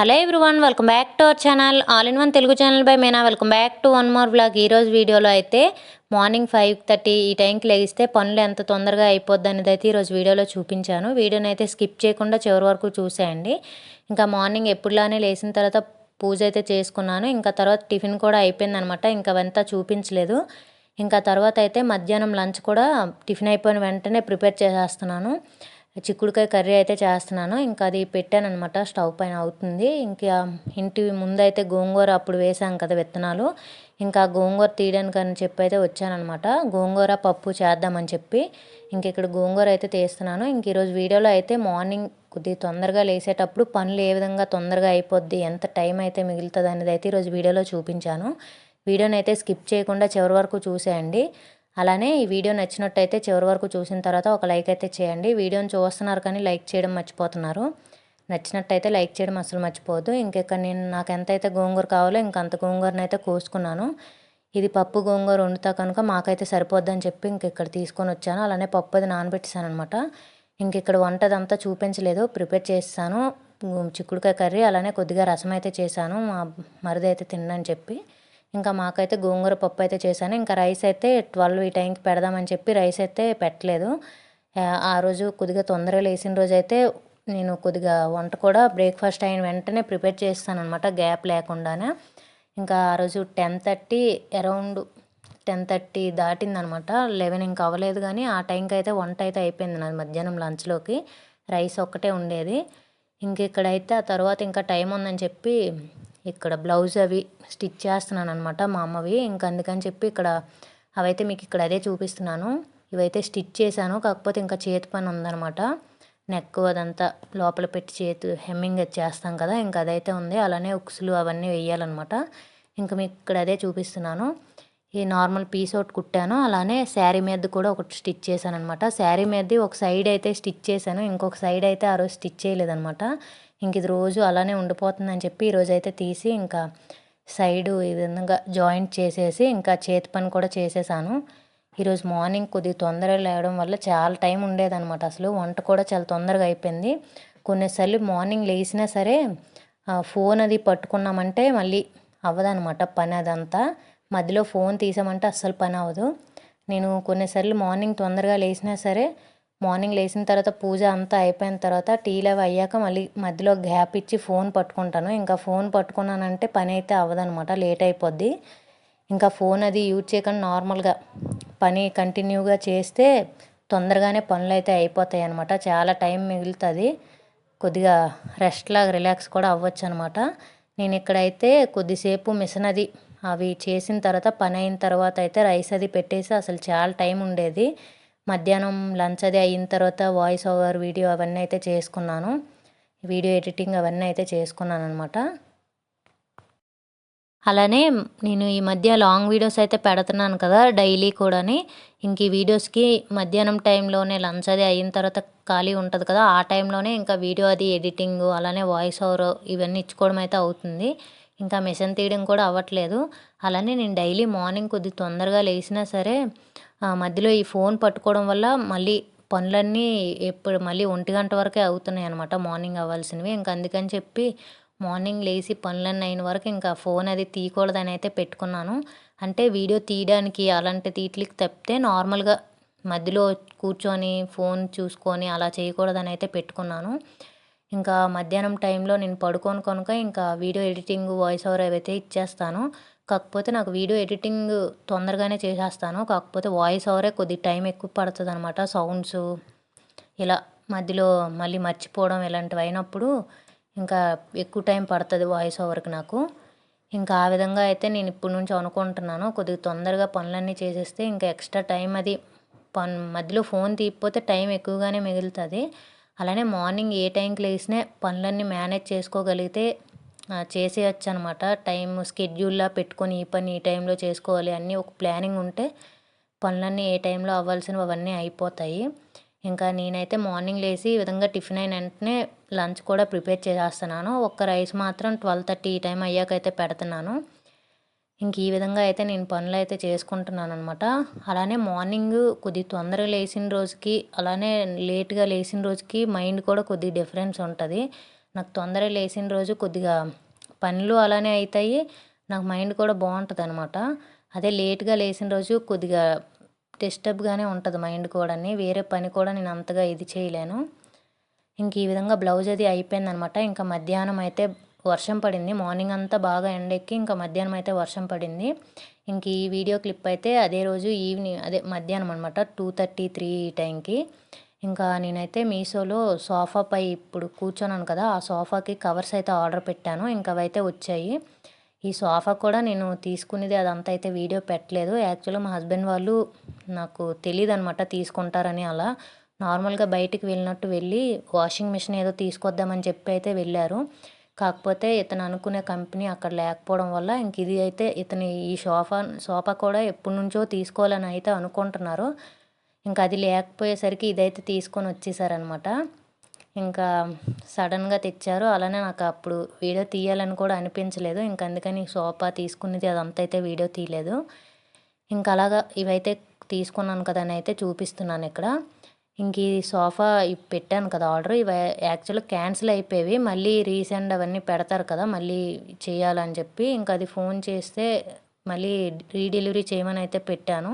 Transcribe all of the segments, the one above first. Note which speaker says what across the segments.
Speaker 1: Hello everyone welcome back to our channel. All in one Telugu channel by Meena. Welcome back to one more blog ఈరోజు వీడియోలో అయితే morning five thirty ఈ టైంకి లెగిస్తే పనులు ఎంత తొందరగా అయిపోద్ది అనేది అయితే ఈరోజు వీడియోలో చూపించాను. వీడియోని అయితే స్కిప్ చేయకుండా చివరి వరకు చూసేయండి. ఇంకా మార్నింగ్ ఎప్పుడులానే లేచిన తర్వాత పూజ అయితే చేసుకున్నాను. ఇంకా తర్వాత టిఫిన్ కూడా అయిపోయిందనమాట. ఇంకా అవంతా చూపించలేదు. ఇంకా తర్వాత అయితే మధ్యాహ్నం లంచ్ కూడా టిఫిన్ అయిపోయిన వెంటనే ప్రిపేర్ చేసేస్తున్నాను. చిక్కుడుకాయ కర్రీ అయితే చేస్తున్నాను. ఇంకా అది పెట్టాను అనమాట స్టవ్ పైన అవుతుంది. ఇంకా ఇంటి ముందైతే గోంగూర అప్పుడు వేసాం కదా విత్తనాలు. ఇంకా గోంగూర తీయడానికి అని చెప్పి అయితే వచ్చానమాట గోంగూర పప్పు చేద్దామని చెప్పి ఇంక ఇక్కడ గోంగూర అయితే తీస్తున్నాను. ఇంక ఈరోజు వీడియోలో అయితే మార్నింగ్ కొద్దిగా తొందరగా లేసేటప్పుడు పనులు ఏ విధంగా తొందరగా అయిపోద్ది ఎంత టైం అయితే మిగులుతుంది అనేది అయితే ఈరోజు వీడియోలో చూపించాను. వీడియోని అయితే స్కిప్ చేయకుండా చివరి వరకు చూసేయండి. అలానే ఈ వీడియో నచ్చినట్టయితే చివరి వరకు చూసిన తర్వాత ఒక లైక్ అయితే చేయండి. వీడియోని చూస్తున్నారు కానీ లైక్ చేయడం మర్చిపోతున్నారు. నచ్చినట్టయితే లైక్ చేయడం అసలు మర్చిపోవద్దు. ఇంకెక్కడ నేను నాకు ఎంతైతే గోంగూర కావాలో ఇంకంత గోంగూరని అయితే కోసుకున్నాను. ఇది పప్పు గోంగూర వండుతా కనుక మాకైతే సరిపోద్దని చెప్పి ఇంకెక్కడ తీసుకొని వచ్చాను. అలానే పప్పు అది నానబెట్టాను అనమాట ఇంక ఇక్కడ వంటదంతా చూపించలేదు. ప్రిపేర్ చేస్తాను. చిక్కుడుకాయ కర్రీ అలానే కొద్దిగా రసం అయితే చేశాను. మా మరిది అయితే తిన్నని చెప్పి. ఇంకా మాకైతే గోంగూర పప్పు అయితే చేశాను. ఇంకా రైస్ అయితే ట్వెల్వ్ ఈ టైంకి పెడదామని చెప్పి రైస్ అయితే పెట్టలేదు. ఆ రోజు కొద్దిగా తొందరగా లేచిన రోజు అయితే నేను కొద్దిగా వంట కూడా బ్రేక్ఫాస్ట్ అయిన వెంటనే ప్రిపేర్ చేస్తాను అనమాట గ్యాప్ లేకుండానే. ఇంకా ఆ రోజు ten thirty around ten thirty దాటిందనమాట eleven ఇంకా అవ్వలేదు కానీ ఆ టైంకి అయితే వంట అయితే అయిపోయింది నాది మధ్యాహ్నం లంచ్లోకి. రైస్ ఒక్కటే ఉండేది. ఇంక ఇక్కడైతే ఆ తర్వాత ఇంకా టైం ఉందని చెప్పి ఇక్కడ బ్లౌజ్ అవి స్టిచ్ చేస్తున్నాను అనమాట మా అమ్మవి. ఇంకా అందుకని చెప్పి ఇక్కడ అవైతే మీకు ఇక్కడ అదే చూపిస్తున్నాను. ఇవైతే స్టిచ్ చేశాను. కాకపోతే ఇంకా చేతి పని ఉందనమాట నెక్ అదంతా లోపల పెట్టి చేతి హెమ్మింగ్ చేస్తాం కదా ఇంకా అదైతే ఉంది. అలానే ఉక్సులు అవన్నీ వేయాలన్నమాట. ఇంకా మీకు ఇక్కడ అదే చూపిస్తున్నాను. ఈ నార్మల్ పీస్ ఒకటి కుట్టాను. అలానే శారీ మీద కూడా ఒకటి స్టిచ్ చేశాను అనమాట శారీ మీదది ఒక సైడ్ అయితే స్టిచ్ చేశాను. ఇంకొక సైడ్ అయితే ఆ రోజు స్టిచ్ చేయలేదనమాట ఇంక ఇది రోజు అలానే ఉండిపోతుందని చెప్పి ఈరోజు అయితే తీసి ఇంకా సైడు ఈ విధంగా జాయింట్ చేసేసి ఇంకా చేతి పని కూడా చేసేసాను. ఈరోజు మార్నింగ్ కొద్దిగా తొందరగా లేవడం వల్ల చాలా టైం ఉండేదన్నమాట. అసలు వంట కూడా చాలా తొందరగా అయిపోయింది. కొన్నిసార్లు మార్నింగ్ లేచినా సరే ఫోన్ అది పట్టుకున్నామంటే మళ్ళీ అవ్వదనమాట పని అదంతా. మధ్యలో ఫోన్ తీసామంటే అస్సలు పని అవ్వదు. నేను కొన్నిసార్లు మార్నింగ్ తొందరగా లేచినా సరే మార్నింగ్ లేచిన తర్వాత పూజ అంతా అయిపోయిన తర్వాత టీలు అవి అయ్యాక మళ్ళీ మధ్యలో గ్యాప్ ఇచ్చి ఫోన్ పట్టుకుంటాను. ఇంకా ఫోన్ పట్టుకున్నానంటే పని అయితే అవ్వదనమాట లేట్ అయిపోద్ది. ఇంకా ఫోన్ అది యూజ్ చేయకుండా నార్మల్గా పని కంటిన్యూగా చేస్తే తొందరగానే పనులు అయితే అయిపోతాయి అనమాట చాలా టైం మిగులుతుంది. కొద్దిగా రెస్ట్ లాగా రిలాక్స్ కూడా అవ్వచ్చు అనమాట నేను ఇక్కడైతే కొద్దిసేపు మిషన్ అది అవి చేసిన తర్వాత పని అయిన తర్వాత అయితే రైస్ అది పెట్టేసి అసలు చాలా టైం ఉండేది. మధ్యాహ్నం లంచ్ అది అయిన తర్వాత వాయిస్ ఓవర్ వీడియో అవన్నీ అయితే చేసుకున్నాను. వీడియో ఎడిటింగ్ అవన్నీ అయితే చేసుకున్నాను అనమాట అలానే నేను ఈ మధ్య లాంగ్ వీడియోస్ అయితే పెడుతున్నాను కదా డైలీ కూడాని. ఇంక ఈ వీడియోస్కి మధ్యాహ్నం టైంలోనే లంచ్ అది అయిన తర్వాత ఖాళీ ఉంటుంది కదా ఆ టైంలోనే ఇంకా వీడియో అది ఎడిటింగ్ అలానే వాయిస్ ఓవర్ ఇవన్నీ ఇచ్చుకోవడం అయితే అవుతుంది. ఇంకా మిషన్ తీయడం కూడా అవ్వట్లేదు. అలానే నేను డైలీ మార్నింగ్ కొద్ది తొందరగా లేచినా సరే మధ్యలో ఈ ఫోన్ పట్టుకోవడం వల్ల మళ్ళీ పనులన్నీ ఎప్పుడు మళ్ళీ ఒంటి గంట వరకే అవుతున్నాయి అనమాట మార్నింగ్ అవ్వాల్సినవి. ఇంకా అందుకని చెప్పి మార్నింగ్ లేచి పనులన్నీ అయిన వరకు ఇంకా ఫోన్ అది తీయకూడదని అయితే పెట్టుకున్నాను. అంటే వీడియో తీయడానికి అలాంటి తీట్లకి తప్పితే నార్మల్గా మధ్యలో కూర్చొని ఫోన్ చూసుకొని అలా చేయకూడదని అయితే పెట్టుకున్నాను. ఇంకా మధ్యాహ్నం టైంలో నేను పడుకోను కనుక ఇంకా వీడియో ఎడిటింగ్ వాయిస్ ఓవర్ అవైతే ఇచ్చేస్తాను కాకపోతే నాకు వీడియో ఎడిటింగ్ తొందరగానే చేసేస్తాను. కాకపోతే వాయిస్ ఓవరే కొద్ది టైం ఎక్కువ పడుతుంది అనమాట సౌండ్స్ ఇలా మధ్యలో మళ్ళీ మర్చిపోవడం ఇలాంటివి అయినప్పుడు ఇంకా ఎక్కువ టైం పడుతుంది వాయిస్ ఓవర్కి నాకు. ఇంకా ఆ విధంగా అయితే నేను ఇప్పటి నుంచి అనుకుంటున్నాను. కొద్దిగా తొందరగా పనులన్నీ చేసేస్తే ఇంకా ఎక్స్ట్రా టైం అది పన్ మధ్యలో ఫోన్ తీయకపోతే టైం ఎక్కువగానే మిగులుతుంది. అలానే మార్నింగ్ ఏ టైంకి లేచినా పనులన్నీ మేనేజ్ చేసుకోగలిగితే చేసేయచ్చు అనమాట టైం స్కెడ్యూల్లా పెట్టుకొని ఈ పని ఈ టైంలో చేసుకోవాలి అన్నీ ఒక ప్లానింగ్ ఉంటే పనులన్నీ ఏ టైంలో అవ్వాల్సినవి అవన్నీ అయిపోతాయి. ఇంకా నేనైతే మార్నింగ్ లేచి ఈ విధంగా టిఫిన్ అయిన వెంటనే లంచ్ కూడా ప్రిపేర్ చేసేస్తున్నాను. ఒక్క రైస్ మాత్రం ట్వెల్వ్ థర్టీ ఈ టైం అయ్యాకైతే పెడుతున్నాను. ఇంక ఈ విధంగా అయితే నేను పనులు అయితే చేసుకుంటున్నాను అనమాట అలానే మార్నింగ్ కొద్ది తొందరగా లేచిన రోజుకి అలానే లేట్గా లేచిన రోజుకి మైండ్ కూడా కొద్ది డిఫరెన్స్ ఉంటుంది. నాకు తొందర లేచిన రోజు కొద్దిగా పనులు అలానే అవుతాయి నాకు మైండ్ కూడా బాగుంటుంది అనమాట అదే లేట్గా లేచిన రోజు కొద్దిగా డిస్టర్బ్గానే ఉంటుంది మైండ్ కూడా వేరే పని కూడా నేను అంతగా ఇది చేయలేను. ఇంక ఈ విధంగా బ్లౌజ్ అది అయిపోయిందనమాట. ఇంకా మధ్యాహ్నం అయితే వర్షం పడింది. మార్నింగ్ అంతా బాగా ఎండెక్కి ఇంకా మధ్యాహ్నం అయితే వర్షం పడింది. ఇంక ఈ వీడియో క్లిప్ అయితే అదే రోజు ఈవినింగ్ అదే మధ్యాహ్నం అనమాట. టూ థర్టీ త్రీ టైంకి. ఇంకా నేనైతే మీషోలో సోఫాపై ఇప్పుడు కూర్చున్నాను కదా ఆ సోఫాకి కవర్స్ అయితే ఆర్డర్ పెట్టాను. ఇంకా అవైతే వచ్చాయి. ఈ సోఫా కూడా నేను తీసుకునేది అదంతా అయితే వీడియో పెట్టలేదు. యాక్చువల్గా మా హస్బెండ్ వాళ్ళు నాకు తెలియదు అనమాట తీసుకుంటారని అలా. నార్మల్గా బయటికి వెళ్ళినట్టు వెళ్ళి వాషింగ్ మిషన్ ఏదో తీసుకొద్దామని చెప్పి అయితే వెళ్ళారు. కాకపోతే ఇతను అనుకునే కంపెనీ అక్కడ లేకపోవడం వల్ల ఇంక ఇది అయితే ఇతని ఈ సోఫా సోఫా కూడా ఎప్పటి నుంచో తీసుకోవాలని అయితే అనుకుంటున్నారు. ఇంకా అది లేకపోయేసరికి ఇదైతే తీసుకొని వచ్చేసారనమాట ఇంకా సడన్గా తెచ్చారు. అలానే నాకు అప్పుడు వీడియో తీయాలని కూడా అనిపించలేదు. ఇంకా అందుకని సోఫా తీసుకునేది అదంతా అయితే వీడియో తీయలేదు. ఇంకా అలాగా ఇవైతే తీసుకున్నాను కదా అని అయితే చూపిస్తున్నాను ఇక్కడ. ఇంక ఈ సోఫా పెట్టాను కదా ఆర్డర్. ఇవి యాక్చువల్గా క్యాన్సిల్ అయిపోయేవి. మళ్ళీ రీసెండ్ అవన్నీ పెడతారు కదా మళ్ళీ చేయాలని చెప్పి. ఇంకా అది ఫోన్ చేస్తే మళ్ళీ రీడెలివరీ చేయమని అయితే పెట్టాను.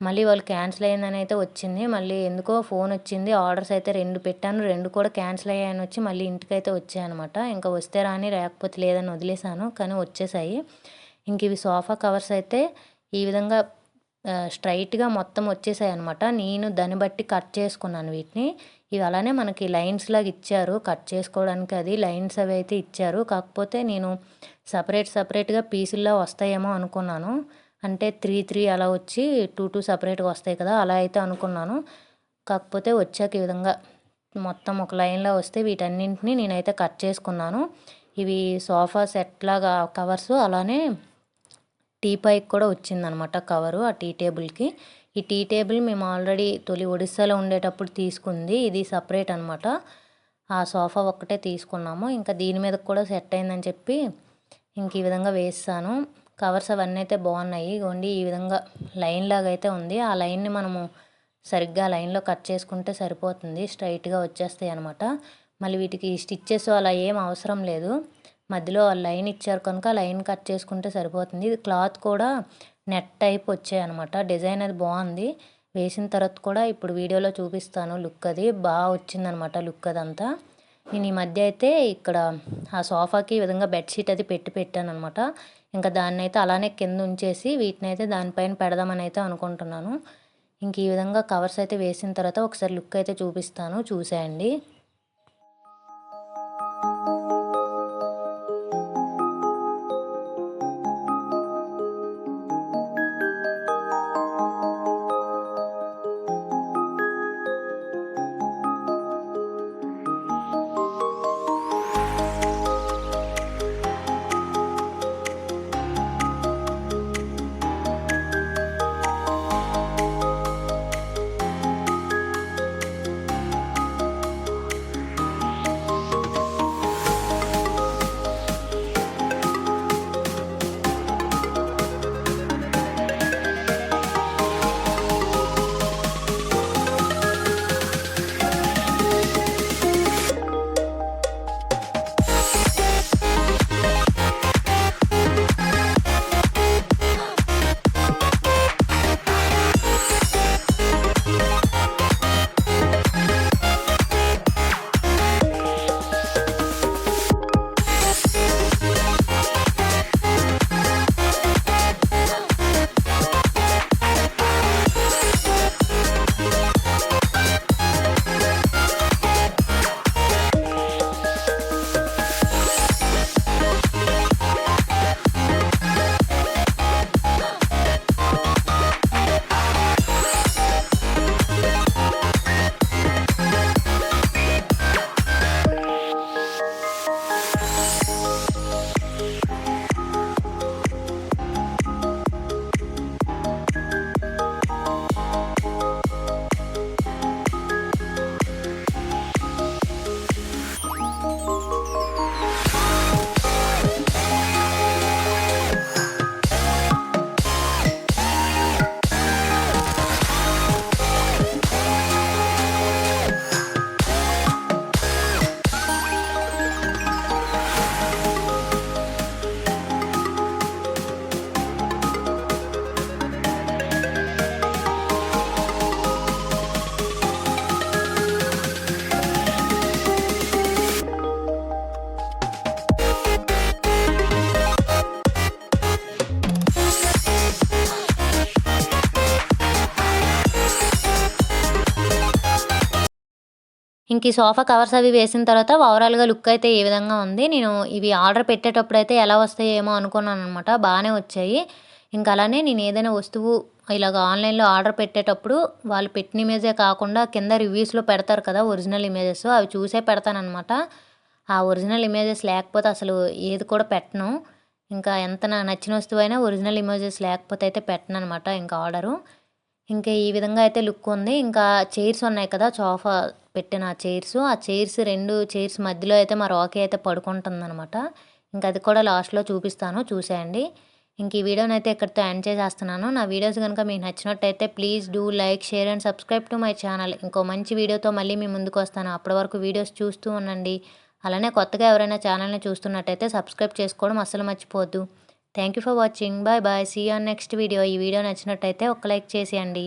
Speaker 1: మళ్ళీ వాళ్ళు క్యాన్సిల్ అయిందని అయితే వచ్చింది. మళ్ళీ ఎందుకో ఫోన్ వచ్చింది. ఆర్డర్స్ అయితే రెండు పెట్టాను. రెండు కూడా క్యాన్సిల్ అయ్యాయని వచ్చి మళ్ళీ ఇంటికి అయితే వచ్చాయన్నమాట. ఇంకా వస్తే రాని లేకపోతే లేదని వదిలేశాను. కానీ వచ్చేసాయి. ఇంక ఇవి సోఫా కవర్స్ అయితే ఈ విధంగా స్ట్రైట్గా మొత్తం వచ్చేసాయి అనమాట నేను దాన్ని బట్టి కట్ చేసుకున్నాను వీటిని. ఇవి అలానే మనకి లైన్స్ లాగా ఇచ్చారు. కట్ చేసుకోవడానికి అది లైన్స్ అవి అయితే ఇచ్చారు. కాకపోతే నేను సపరేట్ సపరేట్గా పీసుల్లో వస్తాయేమో అనుకున్నాను. అంటే త్రీ త్రీ అలా వచ్చి టూ టూ సపరేట్గా వస్తాయి కదా అలా అయితే అనుకున్నాను. కాకపోతే వచ్చాక ఈ విధంగా మొత్తం ఒక లైన్లో వస్తే వీటన్నింటినీ నేనైతే కట్ చేసుకున్నాను. ఇవి సోఫా సెట్ లాగా కవర్స్ అలానే టీ పైకి కూడా వచ్చిందనమాట కవరు ఆ టీ టేబుల్కి. ఈ టీ టేబుల్ మేము ఆల్రెడీ తొలి ఒడిస్సాలో ఉండేటప్పుడు తీసుకుంది. ఇది సపరేట్ అనమాట. ఆ సోఫా ఒక్కటే తీసుకున్నాము. ఇంకా దీని మీద కూడా సెట్ అయిందని చెప్పి ఇంక ఈ విధంగా వేస్తాను. కవర్స్ అవన్నీ అయితే బాగున్నాయి. ఇగోండి ఈ విధంగా లైన్ లాగా అయితే ఉంది. ఆ లైన్ని మనము సరిగ్గా లైన్లో కట్ చేసుకుంటే సరిపోతుంది. స్ట్రైట్గా వచ్చేస్తాయి అనమాట మళ్ళీ వీటికి స్టిచ్చెస్ అలా ఏం అవసరం లేదు. మధ్యలో లైన్ ఇచ్చారు కనుక లైన్ కట్ చేసుకుంటే సరిపోతుంది. ఇది క్లాత్ కూడా నెట్ టైప్ వచ్చాయన్నమాట డిజైన్ అది బాగుంది. వేసిన తర్వాత కూడా ఇప్పుడు వీడియోలో చూపిస్తాను లుక్ అది. బాగా వచ్చిందనమాట లుక్ అదంతా. నేను ఈ మధ్య అయితే ఇక్కడ ఆ సోఫాకి ఈ విధంగా బెడ్షీట్ అది పెట్టి పెట్టాను అనమాట ఇంకా దాన్ని అయితే అలానే కింద ఉంచేసి వీటిని అయితే దానిపైన పెడదామని అయితే అనుకుంటున్నాను. ఇంక ఈ విధంగా కవర్స్ అయితే వేసిన తర్వాత ఒకసారి లుక్ అయితే చూపిస్తాను. చూసేయండి. ఇంక ఈ సోఫా కవర్స్ అవి వేసిన తర్వాత ఓవరాల్గా లుక్ అయితే ఏ విధంగా ఉంది? నేను ఇవి ఆర్డర్ పెట్టేటప్పుడు అయితే ఎలా వస్తాయేమో అనుకున్నాను అనమాట బాగానే వచ్చాయి. ఇంకా అలానే నేను ఏదైనా వస్తువు ఇలాగ ఆన్లైన్లో ఆర్డర్ పెట్టేటప్పుడు వాళ్ళు పెట్టిన ఇమేజే కాకుండా కింద రివ్యూస్లో పెడతారు కదా ఒరిజినల్ ఇమేజెస్. అవి చూసే పెడతానమాట ఆ ఒరిజినల్ ఇమేజెస్ లేకపోతే అసలు ఏది కూడా పెట్టను. ఇంకా ఎంత నచ్చిన వస్తువు అయినా ఒరిజినల్ ఇమేజెస్ లేకపోతే అయితే పెట్టను అనమాట ఇంకా ఆర్డరు. ఇంకా ఈ విధంగా అయితే లుక్ ఉంది. ఇంకా చైర్స్ ఉన్నాయి కదా సోఫా పెట్టిన ఆ చైర్స్. ఆ చైర్స్ రెండు చైర్స్ మధ్యలో అయితే మా రాకీ అయితే పడుకుంటుంది అనమాట ఇంకా అది కూడా లాస్ట్లో చూపిస్తాను చూసేయండి. ఇంక ఈ వీడియోని అయితే ఇక్కడితో ఎండ్ చేసేస్తున్నాను. నా వీడియోస్ కనుక మీకు నచ్చినట్టయితే please do like share and subscribe to my channel. ఇంకో మంచి వీడియోతో మళ్ళీ మీ ముందుకు వస్తాను. అప్పటి వరకు వీడియోస్ చూస్తూ ఉండండి. అలానే కొత్తగా ఎవరైనా ఛానల్ని చూస్తున్నట్టయితే సబ్స్క్రైబ్ చేసుకోవడం అస్సలు మర్చిపోద్దు. Thank you for watching bye bye see on next video ఈ వీడియో నచ్చినట్టయితే ఒక లైక్ చేసేయండి.